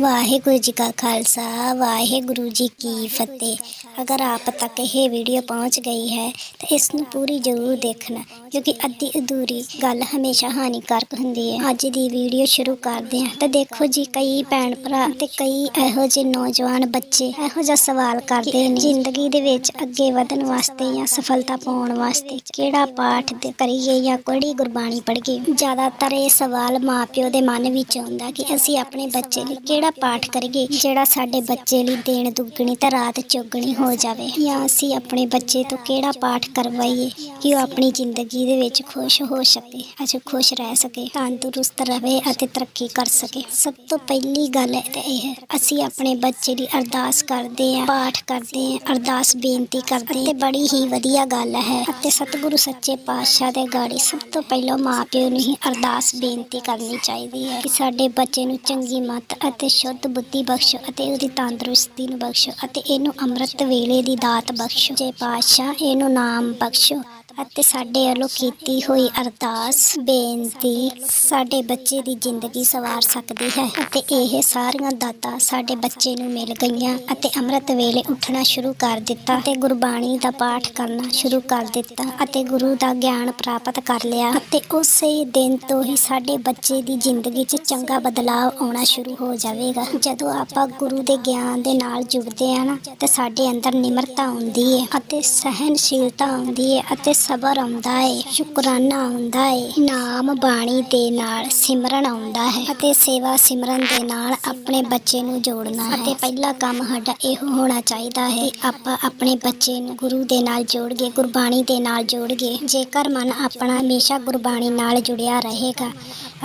ਵਾਹਿਗੁਰੂ ਜੀ ਕਾ ਖਾਲਸਾ ਵਾਹਿਗੁਰੂ ਜੀ ਕੀ ਫਤਿਹ। ਅਗਰ ਆਪ ਤੱਕ ਇਹ ਵੀਡੀਓ ਪਹੁੰਚ ਗਈ ਹੈ ਤਾਂ ਇਸ ਨੂੰ ਪੂਰੀ ਜ਼ਰੂਰ ਦੇਖਣਾ ਕਿਉਂਕਿ ਅੱਧੀ ਅਧੂਰੀ ਗੱਲ ਹਮੇਸ਼ਾ ਹਾਨੀਕਾਰਕ ਹੁੰਦੀ ਹੈ। ਅੱਜ ਦੀ ਵੀਡੀਓ ਸ਼ੁਰੂ ਕਰਦੇ ਹਾਂ। ਤਾਂ ਦੇਖੋ ਜੀ ਕਈ ਭੈਣ ਭਰਾ ਤੇ ਕਈ ਇਹੋ ਜਿਹੇ ਨੌਜਵਾਨ ਬੱਚੇ ਇਹੋ ਜਿਹਾ ਸਵਾਲ ਕਰਦੇ ਨੇ ਜ਼ਿੰਦਗੀ ਦੇ ਵਿੱਚ ਅੱਗੇ ਵਧਣ ਵਾਸਤੇ ਜਾਂ ਸਫਲਤਾ ਪਾਉਣ ਵਾਸਤੇ ਕਿਹੜਾ ਪਾਠ ਕਰੀਏ ਜਾਂ ਕਿਹੜੀ ਗੁਰਬਾਣੀ ਪੜ੍ਹੀਏ? ਜ਼ਿਆਦਾਤਰ ਇਹ ਸਵਾਲ ਮਾਪਿਓ ਦੇ ਮਨ ਵਿੱਚ ਆਉਂਦਾ ਕਿ ਅਸੀਂ ਆਪਣੇ ਬੱਚੇ ਲਈ ਕਿਹੜਾ ਪਾਠ ਕਰੀਏ ਜਿਹੜਾ ਸਾਡੇ ਬੱਚੇ ਲਈ ਦੇਣ ਦੁੱਗਣੀ ਤੇ ਰਾਤ ਚੌਗਣੀ ਹੋ ਜਾਵੇ। ਜਾਂ ਅਸੀਂ ਆਪਣੇ ਬੱਚੇ ਤੋਂ ਕਿਹੜਾ ਪਾਠ ਕਰਵਾਈਏ ਕਿ ਉਹ ਆਪਣੀ ਜ਼ਿੰਦਗੀ ਦੇ ਵਿੱਚ ਖੁਸ਼ ਹੋ ਸਕੇ ਅਤੇ ਖੁਸ਼ ਰਹਿ ਸਕੇ ਤੰਦਰੁਸਤ ਰਵੇ ਅਤੇ ਤਰੱਕੀ ਕਰ ਸਕੇ। ਸਭ ਤੋਂ ਪਹਿਲੀ ਗੱਲ ਇਹ ਹੈ, ਅਸੀਂ ਆਪਣੇ ਬੱਚੇ ਦੀ ਅਰਦਾਸ ਕਰਦੇ ਹਾਂ ਪਾਠ ਕਰਦੇ ਹਾਂ ਅਰਦਾਸ ਬੇਨਤੀ ਕਰਦੇ ਹਾਂ। ਤੇ ਬੜੀ ਹੀ ਵਧੀਆ ਗੱਲ ਹੈ ਅਤੇ ਸਤਿਗੁਰੂ ਸੱਚੇ ਪਾਤਸ਼ਾਹ ਦੇ ਗਾੜੀ ਸਭ ਤੋਂ ਪਹਿਲਾਂ ਮਾਪਿਓ ਨੂੰ ਹੀ ਅਰਦਾਸ ਬੇਨਤੀ ਕਰਨੀ ਚਾਹੀਦੀ ਹੈ ਕਿ ਸਾਡੇ ਬੱਚੇ ਨੂੰ ਚੰਗੀ ਮੱਤ ਅਤੇ ਸ਼ੁੱਧ ਬੁੱਧੀ ਬਖਸ਼ ਅਤੇ ਉਹਦੀ ਤੰਦਰੁਸਤੀ ਨੂੰ ਬਖਸ਼ ਅਤੇ ਇਹਨੂੰ ਅੰਮ੍ਰਿਤ ਵੇਲੇ ਦੀ ਦਾਤ ਬਖਸ਼। ਜੇ ਪਾਤਸ਼ਾਹ ਇਹਨੂੰ ਨਾਮ ਬਖਸ਼ੋ ਅਤੇ ਸਾਡੇ ਵੱਲੋਂ ਕੀਤੀ ਹੋਈ ਅਰਦਾਸ, ਬੇਨਤੀ ਸਾਡੇ ਬੱਚੇ ਦੀ ਜ਼ਿੰਦਗੀ ਸਵਾਰ ਸਕਦੀ ਹੈ ਅਤੇ ਇਹ ਸਾਰੀਆਂ ਦਾਤਾਂ ਸਾਡੇ ਬੱਚੇ ਨੂੰ ਮਿਲ ਗਈਆਂ ਅਤੇ ਅੰਮ੍ਰਿਤ ਵੇਲੇ ਉੱਠਣਾ ਸ਼ੁਰੂ ਕਰ ਦਿੱਤਾ ਅਤੇ ਗੁਰਬਾਣੀ ਦਾ ਪਾਠ ਕਰਨਾ ਸ਼ੁਰੂ ਕਰ ਦਿੱਤਾ ਅਤੇ ਗੁਰੂ ਦਾ ਗਿਆਨ ਪ੍ਰਾਪਤ ਕਰ ਲਿਆ ਅਤੇ ਉਸੇ ਦਿਨ ਤੋਂ ਹੀ ਸਾਡੇ ਬੱਚੇ ਦੀ ਜ਼ਿੰਦਗੀ 'ਚ ਚੰਗਾ ਬਦਲਾਅ ਆਉਣਾ ਸ਼ੁਰੂ ਹੋ ਜਾਵੇਗਾ। ਜਦੋਂ ਆਪਾਂ ਗੁਰੂ ਦੇ ਗਿਆਨ ਦੇ ਨਾਲ ਜੁੜਦੇ ਆ ਨਾ, ਤੇ ਸਾਡੇ ਅੰਦਰ ਨਿਮਰਤਾ ਆਉਂਦੀ ਹੈ ਅਤੇ ਸਹਿਨਸ਼ੀਲਤਾ ਆਉਂਦੀ ਹੈ ਅਤੇ ਸਬਰ ਆਉਂਦਾ ਹੈ ਸ਼ੁਕਰਾਨਾ ਆਉਂਦਾ ਹੈ ਨਾਮ ਬਾਣੀ ਦੇ ਨਾਲ ਸਿਮਰਨ ਆਉਂਦਾ ਹੈ ਅਤੇ ਸੇਵਾ ਸਿਮਰਨ ਦੇ ਨਾਲ ਆਪਣੇ ਬੱਚੇ ਨੂੰ ਜੋੜਨਾ ਹੈ। ਅਤੇ ਪਹਿਲਾ ਕੰਮ ਸਾਡਾ ਇਹੋ ਹੋਣਾ ਚਾਹੀਦਾ ਹੈ। ਕਿ ਆਪਾਂ ਆਪਣੇ ਬੱਚੇ ਨੂੰ ਗੁਰੂ ਦੇ ਨਾਲ ਜੋੜੀਏ ਗੁਰਬਾਣੀ ਦੇ ਨਾਲ ਜੋੜੀਏ। ਜੇਕਰ ਮਨ ਆਪਣਾ ਹਮੇਸ਼ਾ ਗੁਰਬਾਣੀ ਨਾਲ ਜੁੜਿਆ ਰਹੇਗਾ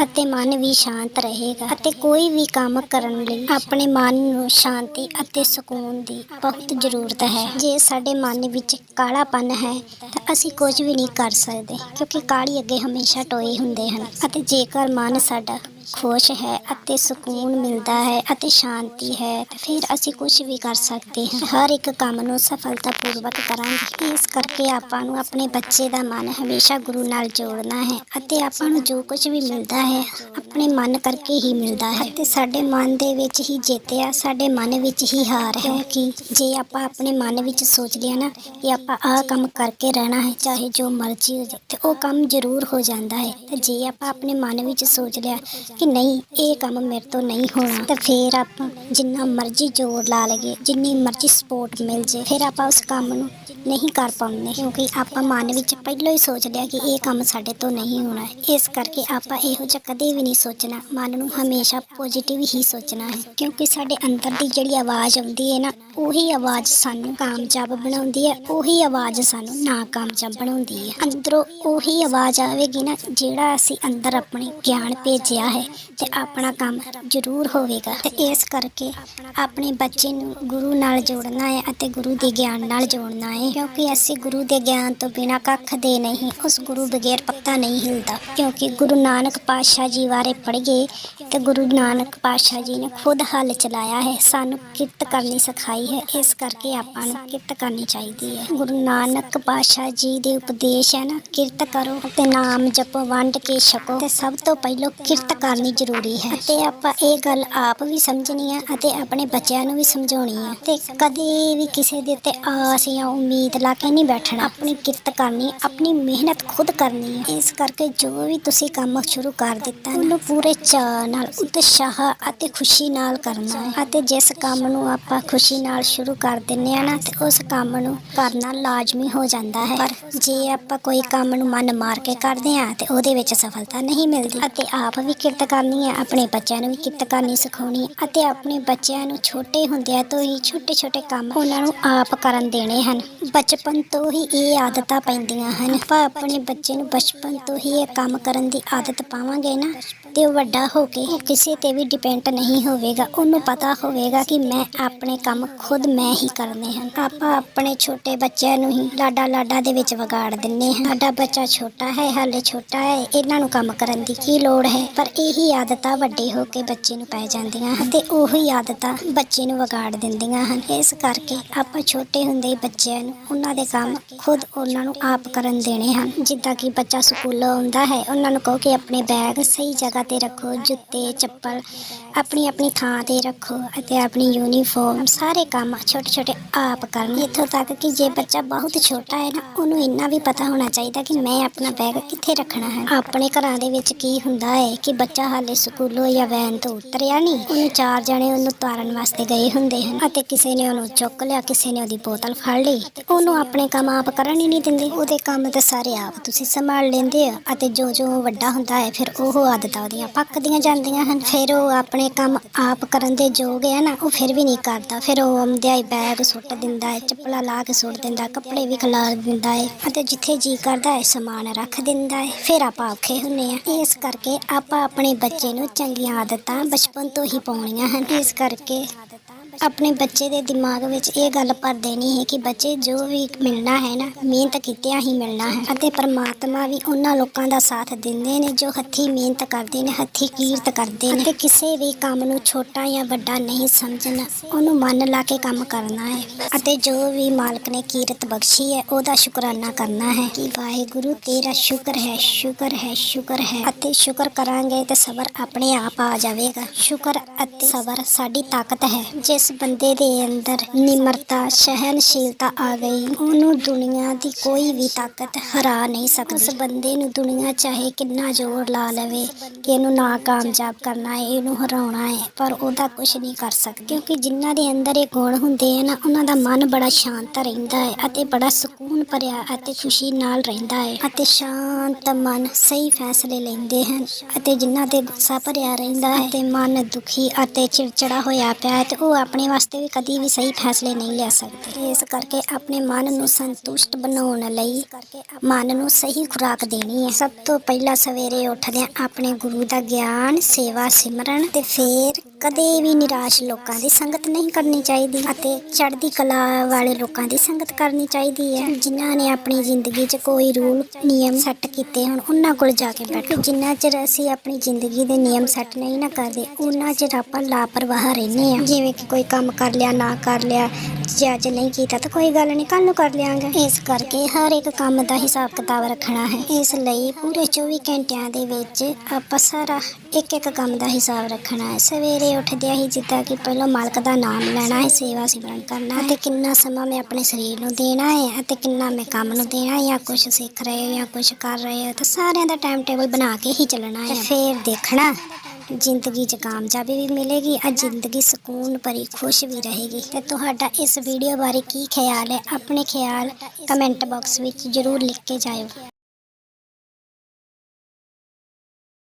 ਅਤੇ ਮਨ ਵੀ ਸ਼ਾਂਤ ਰਹੇਗਾ ਅਤੇ ਕੋਈ ਵੀ ਕੰਮ ਕਰਨ ਲਈ ਆਪਣੇ ਮਨ ਨੂੰ ਸ਼ਾਂਤੀ ਅਤੇ ਸਕੂਨ ਦੀ ਬਹੁਤ ਜ਼ਰੂਰਤ ਹੈ। ਜੇ ਸਾਡੇ ਮਨ ਵਿੱਚ ਕਾਲਾਪਨ ਹੈ, ਤਾਂ ਅਸੀਂ ਕੁਝ ਵੀ ਨਹੀਂ ਕਰ ਸਕਦੇ, ਕਿਉਂਕਿ ਕਾਲੀ ਅੱਗੇ ਹਮੇਸ਼ਾ ਟੋਏ ਹੁੰਦੇ ਹਨ ਅਤੇ ਜੇਕਰ ਮਨ ਸਾਡਾ ਖੁਸ਼ ਹੈ ਅਤੇ ਸਕੂਨ ਮਿਲਦਾ ਹੈ ਅਤੇ ਸ਼ਾਂਤੀ ਹੈ। ਫਿਰ ਅਸੀਂ ਕੁਝ ਵੀ ਕਰ ਸਕਦੇ ਹਾਂ। ਹਰ ਇੱਕ ਕੰਮ ਨੂੰ ਸਫਲਤਾਪੂਰਵਕ ਕਰਾਂਗੇ। ਇਸ ਕਰਕੇ ਆਪਾਂ ਨੂੰ ਆਪਣੇ ਬੱਚੇ ਦਾ ਮਨ ਹਮੇਸ਼ਾ ਗੁਰੂ ਨਾਲ ਜੋੜਨਾ ਹੈ ਅਤੇ ਆਪਾਂ ਨੂੰ ਜੋ ਕੁਝ ਵੀ ਮਿਲਦਾ ਹੈ, ਆਪਣੇ ਮਨ ਕਰਕੇ ਹੀ ਮਿਲਦਾ ਹੈ। ਤੇ ਸਾਡੇ ਮਨ ਦੇ ਵਿੱਚ ਹੀ ਜਿੱਤ ਆ ਸਾਡੇ ਮਨ ਵਿੱਚ ਹੀ ਹਾਰ ਹੈ। ਕਿ ਜੇ ਆਪਾਂ ਆਪਣੇ ਮਨ ਵਿੱਚ ਸੋਚ ਲਿਆ ਨਾ ਕਿ ਆਪਾਂ ਆਹ ਕੰਮ ਕਰਕੇ ਰਹਿਣਾ ਹੈ, ਚਾਹੇ ਜੋ ਮਰਜ਼ੀ ਹੋ ਜਾਵੇ, ਤੇ ਉਹ ਕੰਮ ਜ਼ਰੂਰ ਹੋ ਜਾਂਦਾ ਹੈ। ਤੇ ਜੇ ਆਪਾਂ ਆਪਣੇ ਮਨ ਵਿੱਚ ਸੋਚ ਲਿਆ ਕਿ ਨਹੀਂ, ਇਹ ਕੰਮ ਮੇਰੇ ਤੋਂ ਨਹੀਂ ਹੋਣਾ। ਤਾਂ ਫਿਰ ਆਪਾਂ ਜਿੰਨਾ ਮਰਜ਼ੀ ਜ਼ੋਰ ਲਾ ਲਈਏ, ਜਿੰਨੀ ਮਰਜ਼ੀ ਸਪੋਰਟ ਮਿਲ ਜੇ, ਫਿਰ ਆਪਾਂ ਉਸ ਕੰਮ ਨੂੰ ਨਹੀਂ ਕਰ ਪਾਉਂਦੇ। ਕਿਉਂਕਿ ਆਪਾਂ ਮਨ ਵਿੱਚ ਪਹਿਲਾਂ ਹੀ ਸੋਚ ਲਿਆ ਕਿ ਇਹ ਕੰਮ ਸਾਡੇ ਤੋਂ ਨਹੀਂ ਹੋਣਾ ਇਸ ਕਰਕੇ ਆਪਾਂ ਇਹੋ ਜਿਹਾ ਕਦੇ ਵੀ ਨਹੀਂ ਸੋਚਣਾ। ਮਨ ਨੂੰ ਹਮੇਸ਼ਾ ਪੋਜ਼ਿਟਿਵ ਹੀ ਸੋਚਣਾ ਹੈ। ਕਿਉਂਕਿ ਸਾਡੇ ਅੰਦਰ ਦੀ ਜਿਹੜੀ ਆਵਾਜ਼ ਆਉਂਦੀ ਹੈ ਨਾ, ਉਹੀ ਆਵਾਜ਼ ਸਾਨੂੰ ਕਾਮਯਾਬ ਬਣਾਉਂਦੀ ਹੈ, ਉਹੀ ਆਵਾਜ਼ ਸਾਨੂੰ ਨਾਕਾਮਯਾਬ ਬਣਾਉਂਦੀ ਹੈ। ਅੰਦਰੋਂ ਉਹੀ ਆਵਾਜ਼ ਆਵੇਗੀ ਨਾ, ਜਿਹੜਾ ਅਸੀਂ ਅੰਦਰ ਆਪਣੇ ਗਿਆਨ ਭੇਜਿਆ ਹੈ। ਤੇ ਆਪਣਾ ਕੰਮ ਜ਼ਰੂਰ ਹੋਵੇਗਾ, ਤੇ ਇਸ ਕਰਕੇ ਆਪਣੇ ਬੱਚੇ ਨੂੰ ਗੁਰੂ ਨਾਲ ਜੋੜਨਾ ਹੈ ਅਤੇ ਗੁਰੂ ਦੇ ਗਿਆਨ ਨਾਲ ਜੋੜਨਾ ਹੈ। ਕਿਉਂਕਿ ਅਸੀਂ ਗੁਰੂ ਦੇ ਗਿਆਨ ਤੋਂ ਬਿਨਾਂ ਕੱਖ ਦੇ ਨਹੀਂ, ਉਸ ਗੁਰੂ ਬਗੈਰ ਪੱਤਾ ਨਹੀਂ ਹਿਲਦਾ। ਕਿਉਂਕਿ ਗੁਰੂ ਨਾਨਕ ਪਾਤਸ਼ਾਹ ਜੀ ਬਾਰੇ ਪੜ੍ਹੀਏ ਤੇ ਗੁਰੂ ਨਾਨਕ ਪਾਤਸ਼ਾਹ ਜੀ ਨੇ ਖੁਦ ਹੱਲ ਚਲਾਇਆ ਹੈ। ਸਾਨੂੰ ਕਿਰਤ ਕਰਨੀ ਸਿਖਾਈ ਹੈ, ਇਸ ਕਰਕੇ ਆਪਾਂ ਨੂੰ ਕਿਰਤ ਕਰਨੀ ਚਾਹੀਦੀ ਹੈ। ਗੁਰੂ ਨਾਨਕ ਪਾਤਸ਼ਾਹ ਜੀ ਦੇ ਉਪਦੇਸ਼ ਹੈ ਨਾ, ਕਿਰਤ ਕਰੋ ਤੇ ਨਾਮ ਜਪੋ, ਵੰਡ ਕੇ ਛਕੋ। ਤੇ ਸਭ ਤੋਂ ਪਹਿਲਾਂ ਕਿਰਤ ਕਰ ਕਰਨੀ ਜ਼ਰੂਰੀ ਹੈ। ਤੇ ਆਪਾਂ ਇਹ ਗੱਲ ਆਪ ਵੀ ਸਮਝਣੀ ਆ ਅਤੇ ਆਪਣੇ ਬੱਚਿਆਂ ਨੂੰ ਵੀ ਸਮਝਾਉਣੀ ਹੈ ਤੇ ਕਦੇ ਵੀ ਕਿਸੇ ਦੇ ਉੱਤੇ ਆਸ ਜਾਂ ਉਮੀਦ ਲਾ ਕੇ ਨਹੀਂ ਬੈਠਣਾ। ਆਪਣੀ ਕਿਰਤ ਕਰਨੀ, ਆਪਣੀ ਮਿਹਨਤ ਖੁਦ ਕਰਨੀ ਹੈ ਇਸ ਕਰਕੇ ਜੋ ਵੀ ਤੁਸੀਂ ਕੰਮ ਸ਼ੁਰੂ ਕਰ ਦਿੱਤਾ ਉਹਨੂੰ ਪੂਰੇ ਚਾਅ ਨਾਲ, ਉਤਸ਼ਾਹ ਅਤੇ ਖੁਸ਼ੀ ਨਾਲ ਕਰਨਾ ਹੈ ਅਤੇ ਜਿਸ ਕੰਮ ਨੂੰ ਆਪਾਂ ਖੁਸ਼ੀ ਨਾਲ ਸ਼ੁਰੂ ਕਰ ਦਿੰਨੇ ਆ ਨਾ, ਤੇ ਉਸ ਕੰਮ ਨੂੰ ਕਰਨਾ ਲਾਜ਼ਮੀ ਹੋ ਜਾਂਦਾ ਹੈ। ਪਰ ਜੇ ਆਪਾਂ ਕੋਈ ਕੰਮ ਨੂੰ ਮਨ ਮਾਰ ਕੇ ਕਰਦੇ ਆ, ਤੇ ਉਹਦੇ ਵਿੱਚ ਸਫਲਤਾ ਨਹੀਂ ਮਿਲਦੀ। ਅਤੇ ਆਪ ਵੀ ਕਿਰਤ ਕਰਨੀ ਹੈ ਆਪਣੇ ਬੱਚਿਆਂ ਨੂੰ ਵੀ ਕਿਰਤ ਕਰਨੀ ਸਿਖਾਉਣੀ ਹੈ ਅਤੇ ਆਪਣੇ ਬੱਚਿਆਂ ਨੂੰ ਛੋਟੇ ਹੁੰਦਿਆਂ ਤੋਂ ਹੀ ਛੋਟੇ ਛੋਟੇ ਕੰਮ ਉਹਨਾਂ ਨੂੰ ਆਪ ਕਰਨ ਦੇਣੇ ਹਨ। ਬਚਪਨ ਤੋਂ ਹੀ ਇਹ ਆਦਤਾਂ ਪੈਂਦੀਆਂ ਹਨ। ਆਪਾਂ ਆਪਣੇ ਬੱਚੇ ਨੂੰ ਬਚਪਨ ਤੋਂ ਹੀ ਇਹ ਕੰਮ ਕਰਨ ਦੀ ਆਦਤ ਪਾਵਾਂਗੇ ਨਾ। ਤੇ ਉਹ ਵੱਡਾ ਹੋ ਕੇ ਕਿਸੇ ਤੇ ਵੀ ਡਿਪੈਂਡ ਨਹੀਂ ਹੋਵੇਗਾ। ਉਹਨੂੰ ਪਤਾ ਹੋਵੇਗਾ ਕਿ ਮੈਂ ਆਪਣੇ ਕੰਮ ਖੁਦ ਮੈਂ ਹੀ ਕਰਨੇ ਹਨ। ਆਪਾਂ ਆਪਣੇ ਛੋਟੇ ਬੱਚਿਆਂ ਨੂੰ ਹੀ ਲਾਡਾ ਲਾਡਾ ਦੇ ਵਿੱਚ ਵਿਗਾੜ ਦਿੰਨੇ ਹਾਂ। ਸਾਡਾ ਬੱਚਾ ਛੋਟਾ ਹੈ, ਹਾਲੇ ਛੋਟਾ ਹੈ, ਇਹਨਾਂ ਨੂੰ ਕੰਮ ਕਰਨ ਦੀ ਕੀ ਲੋੜ ਹੈ? ਪਰ ਇਹੀ ਆਦਤਾਂ ਵੱਡੇ ਹੋ ਕੇ ਬੱਚੇ ਨੂੰ ਪੈ ਜਾਂਦੀਆਂ ਹਨ ਤੇ ਉਹੀ ਆਦਤਾਂ ਬੱਚੇ ਨੂੰ ਵਿਗਾੜ ਦਿੰਦੀਆਂ ਹਨ। ਇਸ ਕਰਕੇ ਆਪਾਂ ਛੋਟੇ ਹੁੰਦੇ ਹੀ ਬੱਚਿਆਂ ਨੂੰ ਉਹਨਾਂ ਦੇ ਕੰਮ ਖੁਦ ਉਹਨਾਂ ਨੂੰ ਆਪ ਕਰਨ ਦੇਣੇ ਹਨ। ਜਿੱਦਾਂ ਕਿ ਬੱਚਾ ਸਕੂਲੋਂ ਆਉਂਦਾ ਹੈ, ਉਹਨਾਂ ਨੂੰ ਕਹੋ ਕਿ ਆਪਣੇ ਬੈਗ ਸਹੀ ਜਗ੍ਹਾ ਤੇ ਰੱਖੋ, ਜੁੱਤੇ, ਚੱਪਲ, ਆਪਣੀ ਆਪਣੀ ਥਾਂ ਤੇ ਰੱਖੋ ਅਤੇ ਆਪਣੀ ਯੂਨੀਫਾਰਮ ਸਾਰੇ ਕੰਮ ਛੋਟੇ ਛੋਟੇ ਆਪ ਕਰਨ। ਇੱਥੋਂ ਤੱਕ ਕਿ ਜੇ ਬੱਚਾ ਬਹੁਤ ਛੋਟਾ ਹੈ ਨਾ, ਉਹਨੂੰ ਇੰਨਾ ਵੀ ਪਤਾ ਹੋਣਾ ਚਾਹੀਦਾ ਕਿ ਮੈਂ ਆਪਣਾ ਬੈਗ ਕਿੱਥੇ ਰੱਖਣਾ ਹੈ। ਆਪਣੇ ਘਰਾਂ ਦੇ ਵਿੱਚ ਕੀ ਹੁੰਦਾ ਹੈ ਕਿ ਬੱਚਾ ਹਾਲੇ ਸਕੂਲੋਂ ਜਾਂ ਵੈਨ ਤੋਂ ਉਤਰਿਆ ਨਹੀਂ। ਉਹਨੂੰ ਚਾਰ ਜਣੇ ਉਹਨੂੰ ਤਾਰਨ ਵਾਸਤੇ ਗਏ ਹੁੰਦੇ ਹਨ ਅਤੇ ਕਿਸੇ ਨੇ ਉਹਨੂੰ ਚੁੱਕ ਲਿਆ, ਕਿਸੇ ਨੇ ਉਹਦੀ ਬੋਤਲ ਫੜ ਲਈ। ਤੇ ਉਹਨੂੰ ਆਪਣੇ ਕੰਮ ਆਪ ਕਰਨ ਹੀ ਨਹੀਂ ਦਿੰਦੇ। ਉਹਦੇ ਕੰਮ ਤਾਂ ਸਾਰੇ ਆਪ ਤੁਸੀਂ ਸੰਭਾਲ ਲੈਂਦੇ ਆ ਅਤੇ ਜੋ ਜੋ ਵੱਡਾ ਹੁੰਦਾ ਹੈ, ਫਿਰ ਉਹ ਆਦਤਾਂ ਉਹਦੀਆਂ ਪੱਕਦੀਆਂ ਜਾਂਦੀਆਂ ਹਨ। ਫਿਰ ਉਹ ਆਪਣੇ ਕੰਮ ਆਪ ਕਰਨ ਦੇ ਯੋਗ ਹੈ ਨਾ, ਉਹ ਫਿਰ ਵੀ ਨਹੀਂ ਕਰਦਾ। ਫਿਰ ਉਹ ਆਉਂਦਿਆਂ ਹੀ ਬੈਗ ਸੁੱਟ ਦਿੰਦਾ ਹੈ, ਚੱਪਲਾਂ ਲਾ ਕੇ ਸੁੱਟ ਦਿੰਦਾ, ਕੱਪੜੇ ਵੀ ਖਿਲਾਰ ਦਿੰਦਾ ਹੈ ਅਤੇ ਜਿੱਥੇ ਜੀ ਕਰਦਾ ਹੈ, ਸਮਾਨ ਰੱਖ ਦਿੰਦਾ ਹੈ। ਫਿਰ ਆਪਾਂ ਔਖੇ ਹੁੰਨੇ ਆ ਇਸ ਕਰਕੇ ਆਪਾਂ ਆਪਣੇ ਬੱਚੇ ਨੂੰ ਚੰਗੀਆਂ ਆਦਤਾਂ ਬਚਪਨ ਤੋਂ ਹੀ ਪਾਉਣੀਆਂ ਹਨ। ਇਸ ਕਰਕੇ ਆਪਣੇ ਬੱਚੇ ਦੇ ਦਿਮਾਗ ਵਿੱਚ ਇਹ ਗੱਲ ਭਰ ਦੇਣੀ ਹੈ ਕਿ ਬੱਚੇ ਜੋ ਵੀ ਮਿਲਣਾ ਹੈ ਨਾ, ਮਿਹਨਤ ਕੀਤਿਆਂ ਹੀ ਮਿਲਣਾ ਹੈ। ਅਤੇ ਪਰਮਾਤਮਾ ਵੀ ਉਹਨਾਂ ਲੋਕਾਂ ਦਾ ਸਾਥ ਦਿੰਦੇ ਨੇ ਜੋ ਹੱਥੀ ਮਿਹਨਤ ਕਰਦੇ ਨੇ, ਹੱਥੀ ਕੀਰਤ ਕਰਦੇ ਨੇ। ਅਤੇ ਕਿਸੇ ਵੀ ਕੰਮ ਨੂੰ ਛੋਟਾ ਜਾਂ ਵੱਡਾ ਨਹੀਂ ਸਮਝਣਾ, ਉਹਨੂੰ ਮਨ ਲਾ ਕੇ ਕੰਮ ਕਰਨਾ ਹੈ। ਅਤੇ ਜੋ ਵੀ ਮਾਲਕ ਨੇ ਕੀਰਤ ਬਖਸ਼ੀ ਹੈ, ਉਹਦਾ ਸ਼ੁਕਰਾਨਾ ਕਰਨਾ ਹੈ ਕਿ ਵਾਹਿਗੁਰੂ, ਤੇਰਾ ਸ਼ੁਕਰ ਹੈ ਸ਼ੁਕਰ ਹੈ ਸ਼ੁਕਰ ਹੈ। ਅਤੇ ਸ਼ੁਕਰ ਕਰਾਂਗੇ ਤੇ ਸਬਰ ਆਪਣੇ ਆਪ ਆ ਜਾਵੇਗਾ। ਸ਼ੁਕਰ ਅਤੇ ਸਬਰ ਸਾਡੀ ਤਾਕਤ ਹੈ। ਜਿਸ ਬੰਦੇ ਦੇ ਅੰਦਰ ਨਿਮਰਤਾ ਸਹਿਨਸ਼ੀਲਤਾ ਆ ਗਈ। ਉਹਨੂੰ ਦੁਨੀਆ ਦੀ ਕੋਈ ਵੀ ਤਾਕਤ ਹਰਾ ਨਹੀਂ ਸਕਦੀ। ਉਸ ਬੰਦੇ ਨੂੰ ਦੁਨੀਆ ਚਾਹੇ ਕਿੰਨਾ ਜ਼ੋਰ ਲਾ ਲਵੇ ਕਿ ਇਹਨੂੰ ਨਾ ਕਾਮਯਾਬ ਕਰਨਾ ਹੈ, ਇਹਨੂੰ ਹਰਾਉਣਾ ਹੈ, ਪਰ ਉਹਦਾ ਕੁਝ ਨਹੀਂ ਕਰ ਸਕਦੀ। ਕਿਉਂਕਿ ਜਿਨ੍ਹਾਂ ਦੇ ਅੰਦਰ ਇਹ ਗੁਣ ਹੁੰਦੇ ਹਨ ਉਹਨਾਂ ਦਾ ਮਨ ਬੜਾ ਸ਼ਾਂਤ ਰਹਿੰਦਾ ਹੈ ਅਤੇ ਬੜਾ ਸਕੂਨ ਭਰਿਆ ਅਤੇ ਖੁਸ਼ੀ ਨਾਲ ਰਹਿੰਦਾ ਹੈ ਅਤੇ ਸ਼ਾਂਤ ਮਨ ਸਹੀ ਫੈਸਲੇ ਲੈਂਦੇ ਹਨ ਅਤੇ ਜਿਨ੍ਹਾਂ ਤੇ ਗੁੱਸਾ ਭਰਿਆ ਰਹਿੰਦਾ ਹੈ ਤੇ ਮਨ ਦੁਖੀ ਅਤੇ ਚਿੜਚਿੜਾ ਹੋਇਆ ਪਿਆ ਹੈ ਤੇ ਉਹ ਆਪਣੇ ਵਾਸਤੇ ਵੀ ਕਦੀ ਵੀ ਸਹੀ ਫੈਸਲੇ ਨਹੀਂ ਲੈ ਸਕਦੇ। ਇਸ ਕਰਕੇ ਆਪਣੇ ਮਨ ਨੂੰ ਸੰਤੁਸ਼ਟ ਬਣਾਉਣ ਲਈ ਮਨ ਨੂੰ ਸਹੀ ਖੁਰਾਕ ਦੇਣੀ ਹੈ। ਸਭ ਤੋਂ ਪਹਿਲਾਂ ਸਵੇਰੇ ਉੱਠਦਿਆਂ ਆਪਣੇ ਗੁਰੂ ਦਾ ਗਿਆਨ, ਸੇਵਾ, ਸਿਮਰਨ ਤੇ ਫੇਰ ਕਦੇ ਵੀ ਨਿਰਾਸ਼ ਲੋਕਾਂ ਦੀ ਸੰਗਤ ਨਹੀਂ ਕਰਨੀ ਚਾਹੀਦੀ ਅਤੇ ਚੜ੍ਹਦੀ ਕਲਾ ਵਾਲੇ ਲੋਕਾਂ ਦੀ ਸੰਗਤ ਕਰਨੀ ਚਾਹੀਦੀ ਹੈ। ਜਿਨ੍ਹਾਂ ਨੇ ਆਪਣੀ ਜ਼ਿੰਦਗੀ 'ਚ ਕੋਈ ਰੂਲ, ਨਿਯਮ ਸੈੱਟ ਕੀਤੇ ਹੁਣ, ਉਹਨਾਂ ਕੋਲ ਜਾ ਕੇ ਬੈਠੋ। ਜਿੰਨਾ ਚਿਰ ਅਸੀਂ ਆਪਣੀ ਜ਼ਿੰਦਗੀ ਦੇ ਨਿਯਮ ਸੈੱਟ ਨਹੀਂ ਨਾ ਕਰਦੇ, ਉਹਨਾਂ ਚਿਰ ਆਪਾਂ ਲਾਪਰਵਾਹ ਰਹਿੰਦੇ ਆ ਜਿਵੇਂ ਕਿ ਕੋਈ ਕੰਮ ਕਰ ਲਿਆ, ਨਾ ਕਰ ਲਿਆ, ਜੇ ਅੱਜ ਨਹੀਂ ਕੀਤਾ ਤਾਂ ਕੋਈ ਗੱਲ ਨਹੀਂ ਕੱਲ ਨੂੰ ਕਰ ਲਿਆਂਗੇ। ਇਸ ਕਰਕੇ ਹਰ ਇੱਕ ਕੰਮ ਦਾ ਹਿਸਾਬ ਕਿਤਾਬ ਰੱਖਣਾ ਹੈ। ਇਸ ਲਈ ਪੂਰੇ 24 ਘੰਟਿਆਂ ਦੇ ਵਿੱਚ ਆਪਾਂ ਸਾਰਾ ਇੱਕ ਇੱਕ ਕੰਮ ਦਾ ਹਿਸਾਬ ਰੱਖਣਾ ਹੈ। ਸਵੇਰੇ ਉੱਠਦਿਆਂ ਹੀ ਜਿੱਦਾਂ ਕਿ ਪਹਿਲਾਂ ਮਾਲਕ ਦਾ ਨਾਮ ਲੈਣਾ ਹੈ ਸੇਵਾ ਸਿਮਰਨ ਕਰਨਾ ਹੈ। ਤੇ ਕਿੰਨਾ ਸਮਾਂ ਮੈਂ ਆਪਣੇ ਸਰੀਰ ਨੂੰ ਦੇਣਾ ਹੈ ਅਤੇ ਕਿੰਨਾ ਮੈਂ ਕੰਮ ਨੂੰ ਦੇਣਾ ਹੈ ਜਾਂ ਕੁਝ ਸਿੱਖ ਰਹੇ ਹੋ ਜਾਂ ਕੁਝ ਕਰ ਰਹੇ ਹੋ ਤਾਂ ਸਾਰਿਆਂ ਦਾ ਟਾਈਮ ਟੇਬਲ ਬਣਾ ਕੇ ਹੀ ਚੱਲਣਾ ਹੈ। ਫਿਰ ਦੇਖਣਾ ਜ਼ਿੰਦਗੀ 'ਚ ਕਾਮਯਾਬੀ ਵੀ ਮਿਲੇਗੀ ਆ ਜ਼ਿੰਦਗੀ ਸਕੂਨ ਭਰੀ ਖੁਸ਼ ਵੀ ਰਹੇਗੀ। ਤੇ ਤੁਹਾਡਾ ਇਸ ਵੀਡੀਓ ਬਾਰੇ ਕੀ ਖਿਆਲ ਹੈ? ਆਪਣੇ ਖਿਆਲ ਕਮੈਂਟ ਬਾਕਸ ਵਿੱਚ ਜ਼ਰੂਰ ਲਿਖ ਕੇ ਜਾਇਓ।